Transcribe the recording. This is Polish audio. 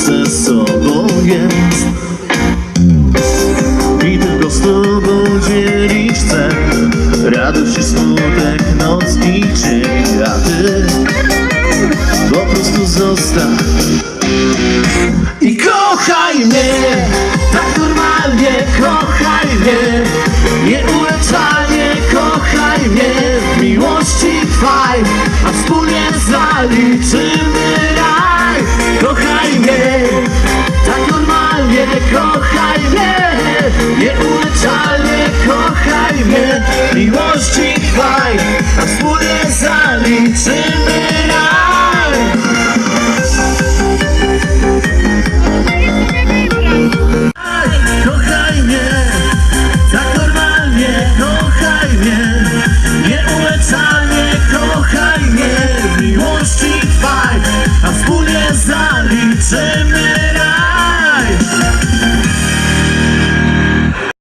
ze sobą jest I tylko z tobą dzielić chcę Radość i smutek, noc i A ty? Po prostu zostań I kochaj mnie Tak normalnie kochaj mnie. Nieuleczalnie kochaj mnie. W miłości trwaj A wspólnie zaliczymy kochaj mnie Nieuleczalnie kochaj mnie miłości trwaj A wspólnie zaliczymy raj. Kochaj mnie, tak normalnie kochaj mnie Nieuleczalnie kochaj mnie miłości trwaj, a wspólnie zaliczymy